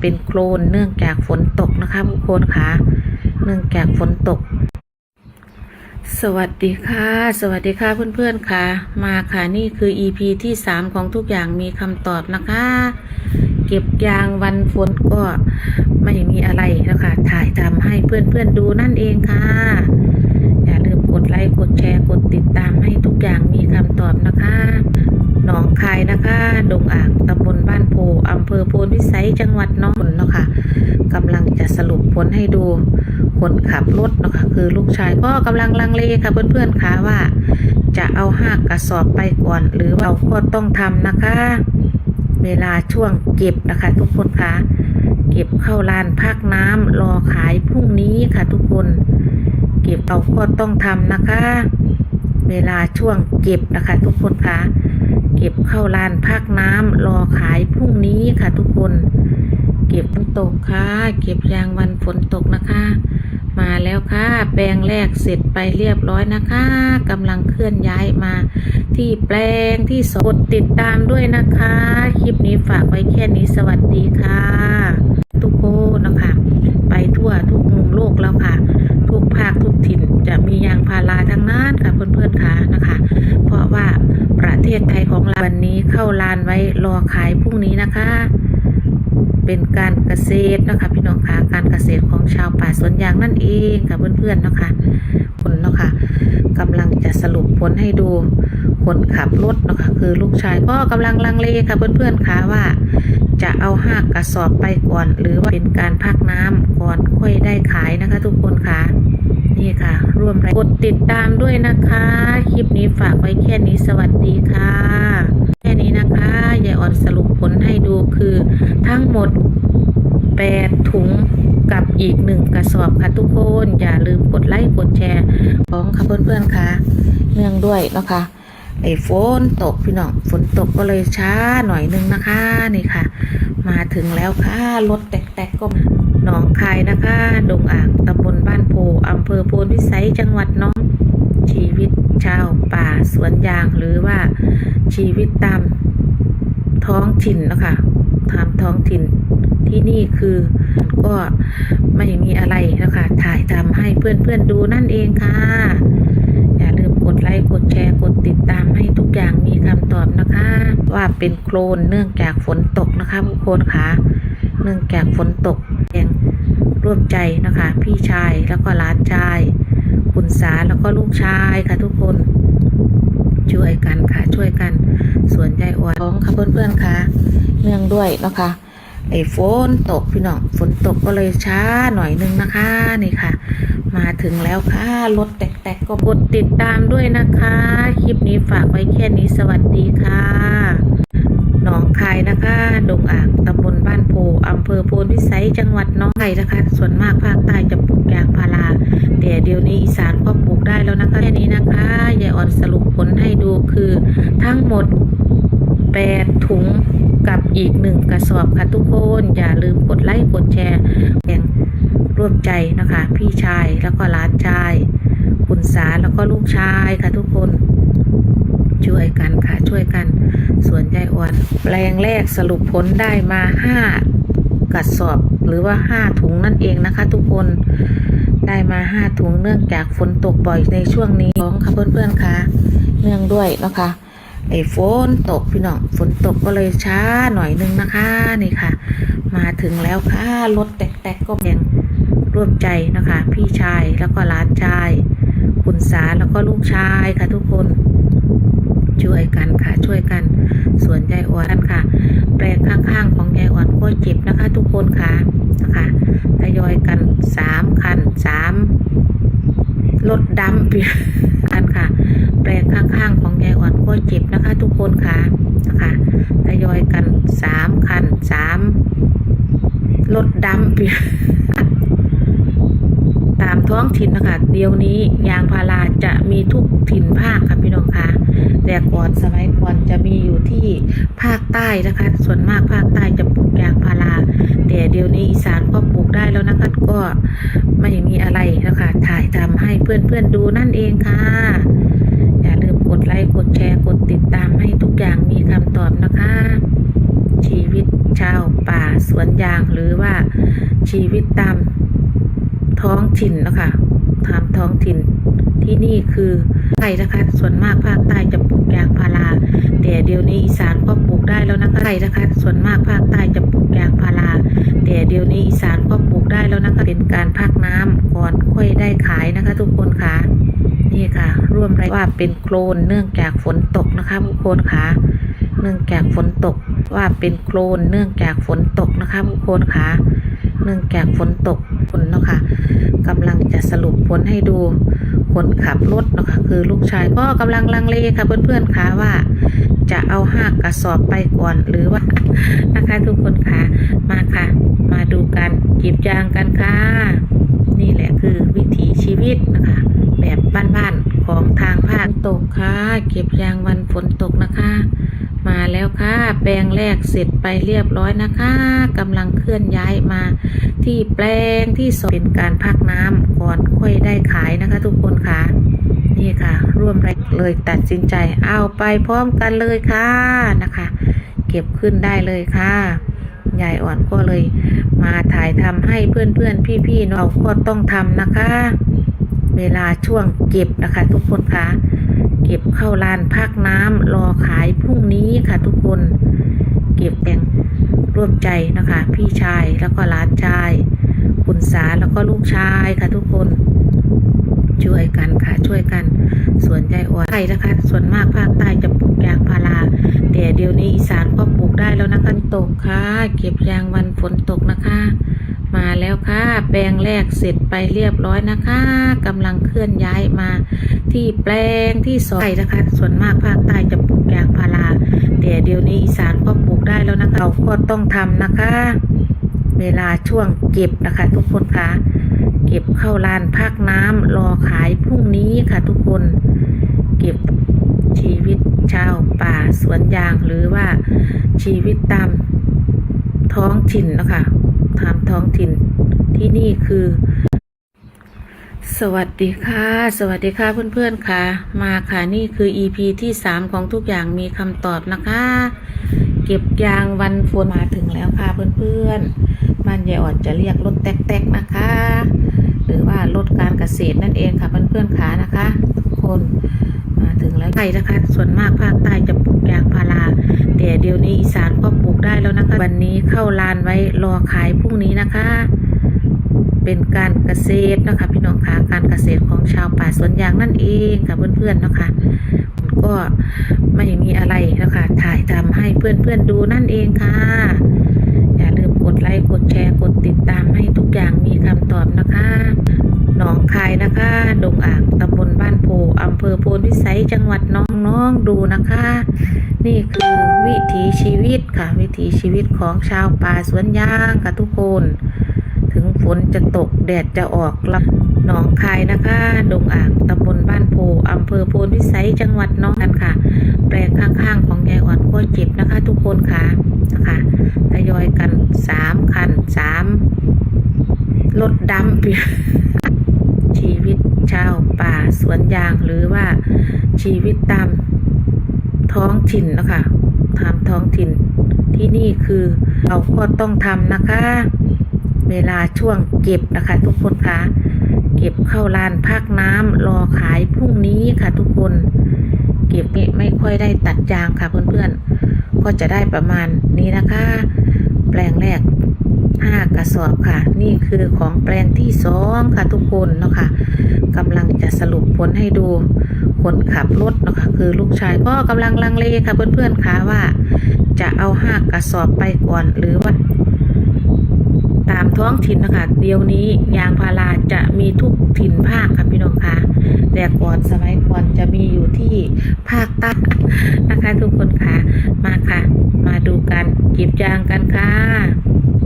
เป็นโคลนเนื่องจากฝนตกนะคะทุกคนค่ะเนื่องจากฝนตก สวัสดีค่ะ สวัสดีค่ะเพื่อนๆค่ะ มาค่ะนี่คือ EP ที่สามของทุกอย่างมีคำตอบนะคะ เก็บยางวันฝนก็ไม่มีอะไรนะคะถ่ายทำให้เพื่อนๆดูนั่นเองค่ะอย่าลืม กดไลค์ กดแชร์ กดติดตามให้ทุกอย่างมีคำตอบนะคะ หนองคายนะคะดงอ่างตำบลบ้านโพอำเภอโพนพิสัยจังหวัดน้องเนาะค่ะกำลังจะสรุปผลให้ดูคนขับรถเนาะคะคือลูกชายก็กำลังลังเลค่ะเพื่อนๆค่ะว่า จะเอาห้ากระสอบไปก่อน หรือว่าเราก็ต้องทำนะคะ เวลาช่วงเก็บนะคะทุกคนค่ะเก็บเข้าลานพักน้ำรอขายพรุ่งนี้ค่ะทุกคน เก็บเราก็ต้องทำนะคะ เวลาช่วงเก็บนะคะ ทุกคนคะเก็บเข้าลานพักน้ำรอขายพรุ่งนี้ค่ะ ทุกคน เก็บฝนตกค่ะ เก็บยางวันฝนตกนะคะ มาแล้วค่ะ แปลงแรกเสร็จไปเรียบร้อยนะคะกำลังเคลื่อนย้ายมา ที่แปลงที่สดติดตามด้วยนะคะ คลิปนี้ฝากไว้แค่นี้สวัสดีค่ะ ทุกคนนะคะ ไปทั่วทุกมุมโลกแล้วค่ะ ถิ่นจะมียางพาราทั้งนั้นค่ะเพื่อนๆค่ะนะคะ เพราะว่าประเทศไทยของเราวันนี้เข้าลานไว้รอขายพรุ่งนี้นะคะ เป็นการเกษตรนะคะพี่น้องคะการเกษตรของชาวป่าสวนยางนั่นเองค่ะเพื่อนๆนะคะคนเนาะคะกำลังจะสรุปผลให้ดูคนขับรถเนาะคะคือลูกชายก็กำลังลังเลค่ะเพื่อนๆคะว่าจะเอาห้ากระสอบไปก่อน หรือว่าเป็นการพักน้ำก่อนค่อยได้ขายนะคะ ทุกคนค่ะนี่ค่ะ ร่วมกดติดตามด้วยนะคะ คลิปนี้ฝากไว้แค่นี้สวัสดีค่ะ แค่นี้นะคะยาย อ่อนสรุปผลให้ดูคือทั้งหมด 8 ถุงกับอีกหนึ่งกระสอบค่ะทุกคน อย่าลืมกดไลค์กดแชร์ของค่ะเพื่อนๆค่ะ เนื่องด้วยนะคะไอ้ฝนตกพี่น้องฝนตกก็เลยช้าหน่อยนึงนะคะนี่ค่ะ มาถึงแล้วค่ะรถแตกๆก็มาหนองคายนะคะดงอ่างตำบลบ้านโพอำเภอโพนพิสัยจังหวัดน้องชีวิตชาวป่าสวนยางหรือว่าชีวิตตาม ท้องถิ่นนะคะตามท้องถิ่นที่นี่คือก็ไม่มีอะไรนะคะถ่ายทำให้เพื่อนๆดูนั่นเองค่ะ อย่าลืมกดไลค์ กดแชร์ กดติดตามให้ทุกอย่างมีคำตอบนะคะ ว่าเป็นโคลนเนื่องจากฝนตกนะคะทุกคนค่ะ เนื่องจากฝนตกแรงร่วมใจนะคะ พี่ชายแล้วก็หลานชาย คุณสาแล้วก็ลูกชายค่ะทุกคน ช่วยกันค่ะช่วยกันสวนใจอ่อนของค่ะเพื่อนๆค่ะเนื่องด้วยนะคะไอ้ฝนตกพี่น้องฝนตกก็เลยช้าหน่อยนึงนะคะนี่ค่ะ มาถึงแล้วค่ะรถแตกๆก็กดติดตามด้วยนะคะ คลิปนี้ฝากไว้แค่นี้สวัสดีค่ะ หนองคายนะคะดงอ่างตำบลบ้านโพอำเภอโพนพิสัยจังหวัดน้องไผ่นะคะ ส่วนมากภาคใต้จะปลูกยางพาราแต่เดี๋ยวนี้อีสานก็ปลูกได้แล้วนะคะแค่นี้นะคะยายอ่อนสรุปผลให้ดูคือทั้งหมด 8 ถุงกับอีกหนึ่งกระสอบค่ะทุกคน อย่าลืมกดไลค์กดแชร์แรงร่วมใจนะคะ พี่ชายแล้วก็หลานชาย คุณสาแล้วก็ลูกชายค่ะทุกคน ช่วยกันค่ะช่วยกัน ส่วนยายอ่อนแปลงแรกสรุปผลได้มาห้ากระสอบหรือว่าห้าถุงนั่นเองนะคะ ทุกคนได้มาห้าถุงเนื่องจากฝนตกบ่อยในช่วงนี้ของค่ะเพื่อนๆค่ะเนื่องด้วยนะคะไอ้ฝนตกพี่น้องฝนตกก็เลยช้าหน่อยนึงนะคะนี่ค่ะ มาถึงแล้วค่ะรถแตกๆก็แรงร่วมใจนะคะ พี่ชายแล้วก็หลานชาย คุณสาแล้วก็ลูกชายค่ะทุกคน ช่วยกันค่ะ ช่วยกัน ส่วนยายอ่อนค่ะ แปลงข้างๆของยายอ่อนก็เจ็บนะคะ ทุกคนค่ะนะคะทยอยกันสามคันสามรถดำเปียกันค่ะ แปลงข้างๆของยายอ่อนก็เจ็บนะคะ ทุกคนค่ะนะคะทยอยกันสามคันสามรถดำเปีย ตามท้องถิ่นนะคะเดี๋ยวนี้ยางพาราจะมีทุกถิ่นภาคค่ะพี่น้องคะแต่ก่อนสมัยก่อนจะมีอยู่ที่ภาคใต้นะคะ ส่วนมากภาคใต้จะปลูกยางพาราแต่เดี๋ยวนี้อีสานก็ปลูกได้แล้วนะคะก็ไม่มีอะไรนะคะถ่ายทำให้เพื่อนๆดูนั่นเองค่ะ อย่าลืมกดไลค์กดแชร์กดติดตามให้ทุกอย่างมีคำตอบนะคะ ชีวิตชาวป่าสวนยางหรือว่าชีวิตตาม ท้องถิ่นนะคะตามท้องถิ่นที่นี่คือไร่นะคะ ส่วนมากภาคใต้จะปลูกยางพาราแต่เดี๋ยวนี้อีสานก็ปลูกได้แล้วนะคะไร่นะคะ ส่วนมากภาคใต้จะปลูกยางพาราแต่เดี๋ยวนี้อีสานก็ปลูกได้แล้วนะคะเป็นการพักน้ำก่อนค่อยได้ขายนะคะ ทุกคนค่ะนี่ค่ะ ร่วมไรว่าเป็นโคลนเนื่องจากฝนตกนะคะทุกคนค่ะเนื่องจากฝนตกว่าเป็นโคลนเนื่องจากฝนตกนะคะทุกคนค่ะเนื่องจากฝนตก ฝนเนาะค่ะกำลังจะสรุปผลให้ดูคนขับรถเนาะค่ะคือลูกชายก็กำลังลังเลค่ะเพื่อนๆค่ะว่าจะเอาห้ากระสอบไปก่อนหรือว่านะคะทุกคนค่ะมาค่ะ มาดูกันจีบยางกันค่ะนี่แหละคือวิถีชีวิตนะคะ แบบบ้านๆของทางภาคตกค่ะ เก็บยางวันฝนตกนะคะ มาแล้วค่ะ แปลงแรกเสร็จไปเรียบร้อยนะคะกำลังเคลื่อนย้ายมา ที่แปลงที่สองเป็นการพักน้ำก่อนค่อยได้ขายนะคะ ทุกคนค่ะนี่ค่ะ ร่วมแรงเลยตัดสินใจเอาไปพร้อมกันเลยค่ะนะคะ เก็บขึ้นได้เลยค่ะยายอ่อนก็เลย มาถ่ายทำให้เพื่อนๆพี่ๆเราก็ต้องทำนะคะ เวลาช่วงเก็บนะคะ ทุกคนคะเก็บเข้าลานพักน้ำรอขายพรุ่งนี้ค่ะ ทุกคน เก็บแบ่งร่วมใจนะคะ พี่ชายแล้วก็หลานชายคุณสาแล้วก็ลูกชายค่ะ ทุกคน ช่วยกันค่ะ ช่วยกันสวนยายอ่อนไทยนะคะ ส่วนมากภาคใต้จะปลูกยางพาราแต่เดี๋ยวนี้อีสานก็ปลูกได้แล้วนะคะตกค่ะ เก็บยางวันฝนตกนะคะ มาแล้วค่ะ แปลงแรกเสร็จไปเรียบร้อยนะคะกำลังเคลื่อนย้ายมา ที่แปลงที่สองนะคะ ส่วนมากภาคใต้จะปลูกยางพาราแต่เดี๋ยวนี้อีสานก็ปลูกได้แล้วนะคะเราก็ต้องทำนะคะ เวลาช่วงเก็บนะคะ ทุกคนคะเก็บเข้าลานพักน้ำรอขายพรุ่งนี้ค่ะ ทุกคน เก็บชีวิตชาวป่าสวนยางหรือว่าชีวิตตามท้องถิ่นนะคะ ตามท้องถิ่นที่นี่คือ สวัสดีค่ะ สวัสดีค่ะเพื่อนๆค่ะ มาค่ะนี่คือ EP ที่ 3 ของทุกอย่างมีคำตอบนะคะ เก็บยางวันฝนมาถึงแล้วค่ะเพื่อนๆบ้านยายอ่อนจะเรียกรถแต๊กๆนะคะ หรือว่ารถการเกษตรนั่นเองค่ะเพื่อนๆค่ะนะคะ ทุกคนมาถ แล้วไทยนะคะ ส่วนมากภาคใต้จะปลูกยางพาราแต่เดี๋ยวนี้อีสานก็ปลูกได้แล้วนะคะ วันนี้เข้าลานไว้รอขายพรุ่งนี้นะคะ เป็นการเกษตรนะคะ พี่น้องคะการเกษตรของชาวป่าสวนยางนั่นเองค่ะเพื่อนๆนะคะก็ไม่มีอะไรนะคะ ถ่ายทำให้เพื่อนๆดูนั่นเองค่ะ อย่าลืมกดไลค์กดแชร์กดติดตามให้ทุกอย่างมีคำตอบนะคะ หนองคายนะคะ ดงอ่างตำบลบ้านโพอำเภอโพนพิสัยจังหวัดน้องๆดูนะคะ นี่คือวิถีชีวิตค่ะ วิถีชีวิตของชาวป่าสวนยางค่ะทุกคน ถึงฝนจะตกแดดจะออกลำหนองคายนะคะ ดงอ่างตำบลบ้านโพอำเภอโพนพิสัยจังหวัดน้องกันค่ะ แปลงข้างๆของยายอ่อนก็เจ็บนะคะ ทุกคนค่ะนะคะทยอยกันสามคันสามรถดำ ชาวป่าสวนยางหรือว่าชีวิตตามท้องถิ่นนะคะตามท้องถิ่นที่นี่คือเราก็ต้องทำนะคะ เวลาช่วงเก็บนะคะ ทุกคนคะเก็บเข้าลานพักน้ำรอขายพรุ่งนี้ค่ะ ทุกคน เก็บนี่ไม่ค่อยได้ตัดยางค่ะเพื่อนๆก็จะได้ประมาณนี้นะคะ แปลงแรก ห้ากระสอบค่ะ นี่คือของแปลนที่สองค่ะทุกคนเนาะค่ะกำลังจะสรุปผลให้ดูคนขับรถเนาะค่ะคือลูกชายก็กำลังลังเลค่ะเพื่อนๆค่ะว่า จะเอาห้ากระสอบไปก่อนหรือว่า ตามท้องถิ่นนะคะ เดี๋ยวนี้ยางพาราจะมีทุกถิ่นภาคค่ะพี่น้องคะแต่ก่อนสมัยก่อนจะมีอยู่ที่ภาคใต้นะคะทุกคนค่ะมาค่ะ มาดูกันเก็บยางกันค่ะ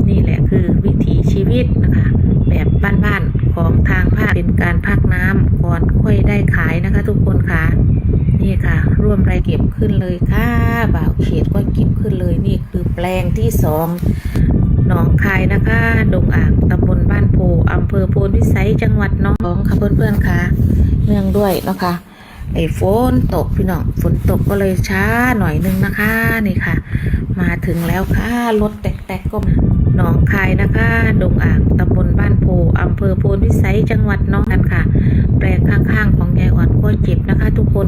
นี่แหละคือวิถีชีวิตนะคะ แบบบ้านๆของทางภาคเป็นการพักน้ำก่อนค่อยได้ขายนะคะ ทุกคนค่ะนี่ค่ะ ร่วมรายเก็บขึ้นเลยค่ะบ่าวเขตก็เก็บขึ้นเลยนี่คือแปลงที่สอง หนองคายนะคะดงอ่างตำบลบ้านโพอำเภอโพนพิสัยจังหวัดน้องค่ะเพื่อนๆค่ะเนื่องด้วยนะคะไอ้ฝนตกพี่น้องฝนตกก็เลยช้าหน่อยนึงนะคะนี่ค่ะ มาถึงแล้วค่ะรถแตกๆก็มาหนองคายนะคะดงอ่างตำบลบ้านโพอำเภอโพนพิสัยจังหวัดน้องกันค่ะ แปลงข้างๆของยายอ่อนก็เจ็บนะคะ ทุกคน